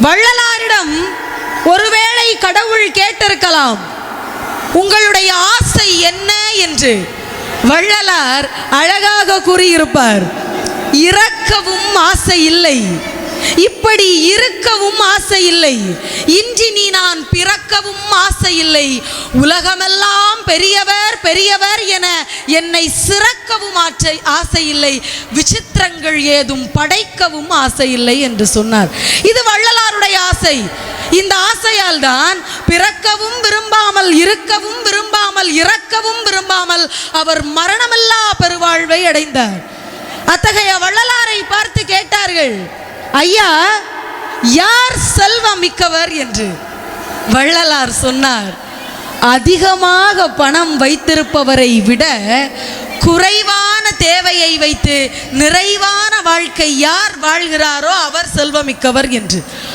வள்ளலாரிடம் ஒருவேளை கடவுள் கேட்டிருக்கலாம். உங்களுடைய ஆசை என்ன என்று வள்ளலார் அழகாக கூறியிருப்பார். இறக்கவும் ஆசை இல்லை. இப்படி இருக்கவும் ஆசை இல்லை இன்றி நான் பிறக்கவும் ஆசை இல்லை உலகமெல்லாம் பெரியவர் பெரியவர் என என்னை சிறக்கவும் ஆசை ஆசை இல்லை விசித்திரங்கள் ஏதும் படைக்கவும் ஆசை இல்லை என்று சொன்னார். இது வள்ளலாருடைய ஆசை. இந்த ஆசையால் தான் பிறக்கவும் விரும்பாமல் இருக்கவும் விரும்பாமல் இறக்கவும் விரும்பாமல் அவர் மரணமில்லா பெருவாழ்வை அடைந்தார். அத்தகைய வள்ளலாரை பார்த்து கேட்டார்கள் ஐயா யார் செல்வம் மிக்கவர் என்று வள்ளலார் சொன்னார். அதிகமாக பணம் வைத்திருப்பவரை விட குறைவான தேவையை வைத்து நிறைவான வாழ்க்கை யார் வாழ்கிறாரோ அவர் செல்வமிக்கவர் என்று.